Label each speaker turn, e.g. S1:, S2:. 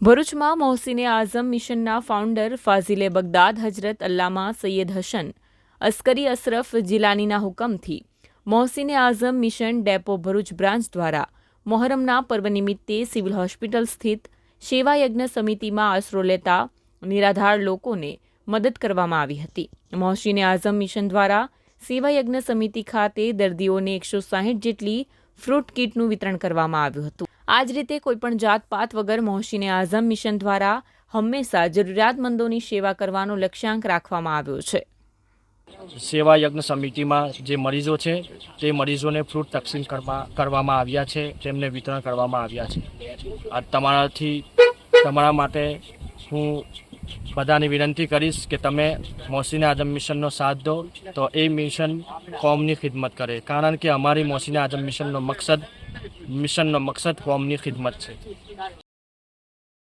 S1: ભરૂચમાં મોહસિને આઝમ મિશનના founder ફાઝિલે Baghdad હજરત અલ્લામા સૈયદ હસન અસ્કરી અશરફ જિલાનીના હુકમથી Mohsine Azam mission depot Bharuch branch દ્વારા મોહરમના પર્વ નિમિત્તે સિવિલ હોસ્પિટલ સ્થિત સેવાયજ્ઞ સમિતિમાં આશરો લેતા નિરાધાર લોકોને મદદ કરવામાં આવી હતી. મોહસિને આઝમ મિશન દ્વારા સેવાયજ્ઞ સમિતિ ખાતે દર્દીઓને એકસો સાહીઠ જેટલી ફ્રૂટ કીટનું વિતરણ કરવામાં આવ્યું હતું. આ જ રીતે કોઈપણ જાતપાત વગર મોહસિને આઝમ મિશન દ્વારા હંમેશા જરૂરિયાતમંદોની સેવા કરવાનો લક્ષ્યાંક રાખવામાં આવ્યો છે.
S2: સેવા યજ્ઞ સમિતિમાં જે મરીઝો છે, તે મરીઝોને ફ્રૂટ તકસીમ કરવા, કરવામાં આવ્યા છે, તેમને વિતરણ કરવામાં આવ્યા છે. આ તમારાથી, તમારા માટે હું બધાને વિનંતી કરીશ કે તમે મોસીને આઝમ મિશનનો સાથ દો તો એ મિશન કોમની ખિદમત કરે. કારણ કે અમારી મોસીને આઝમ મિશનનો મકસદ મિશનનો મકસદ કોમની ખિદમત છે.